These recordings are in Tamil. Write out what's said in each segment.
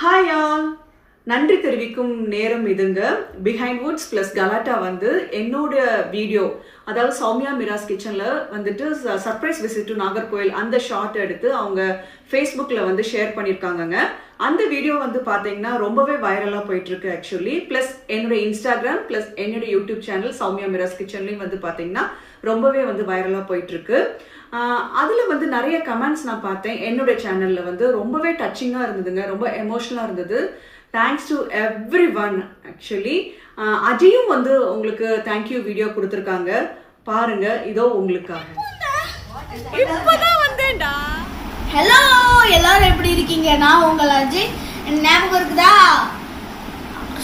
Hi y'all! நன்றி தெரிவிக்கும் நேரம் இதுங்க. பிஹைண்ட் வுட்ஸ் ப்ளஸ் கலாட்டா வந்து என்னோட வீடியோ அதாவது சௌமியா மிராஸ் கிச்சனில் வந்துட்டு சர்ப்ரைஸ் விசிட் டு நாகர்கோயில் அந்த ஷார்ட் எடுத்து அவங்க ஃபேஸ்புக்கில் வந்து ஷேர் பண்ணியிருக்காங்கங்க அந்த வீடியோ வந்து பார்த்தீங்கன்னா ரொம்பவே வைரலாக போயிட்டு இருக்கு ஆக்சுவலி ப்ளஸ் என்னுடைய இன்ஸ்டாகிராம் ப்ளஸ் என்னுடைய யூடியூப் சேனல் சௌமியா மிராஸ் கிச்சன்லேயும் வந்து பார்த்தீங்கன்னா ரொம்பவே வந்து வைரலாக போயிட்டு இருக்கு அதில் வந்து நிறைய கமெண்ட்ஸ் நான் பார்த்தேன். என்னோட சேனலில் வந்து ரொம்பவே டச்சிங்காக இருந்ததுங்க. ரொம்ப எமோஷ்னலாக இருந்தது. Thanks to everyone actually அஜயும் வந்து உங்களுக்கு தேங்க்யூ வீடியோ கொடுத்துருக்காங்க. பாருங்க இதோ உங்களுக்காக. ஹலோ எல்லாரும் எப்படி இருக்கீங்க? நான் உங்கள் அஜய். ஞாபகம் இருக்குதா?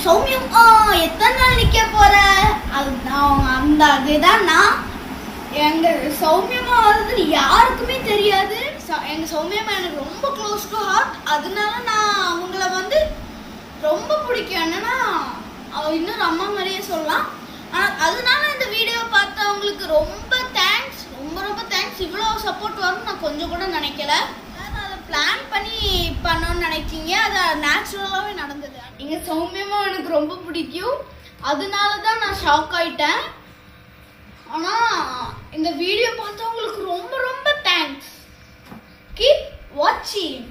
சௌமியம் எத்தனை நாள் நிக்க போற? அது நான் அந்த அதுதான் நான். எங்க சௌமியமா வந்து யாருக்குமே தெரியாது. ச- எங்க சௌமியமா எனக்கு ரொம்ப க்ளோஸ் டு ஹார்ட் அதனால நான் அவங்கள வந்து என்னன்னா அவ இன்னொரு அம்மா மாதிரியே சொல்லலாம். அதனால இந்த வீடியோ பார்த்தவங்களுக்கு ரொம்ப தேங்க்ஸ் ரொம்ப ரொம்ப தேங்க்ஸ் இவ்வளோ சப்போர்ட் வரும்னு நான் கொஞ்சம் கூட நினைக்கல. அதை பிளான் பண்ணி பண்ணணும்னு நினைக்கிங்க. அது நேச்சுரலாகவே நடந்தது. எங்கள் சௌமியமாக எனக்கு ரொம்ப பிடிக்கும். அதனால தான் நான் ஷாக் ஆயிட்டேன். ஆனால் இந்த வீடியோ பார்த்தவங்களுக்கு ரொம்ப ரொம்ப தேங்க்ஸ் கீப் வாட்சிங்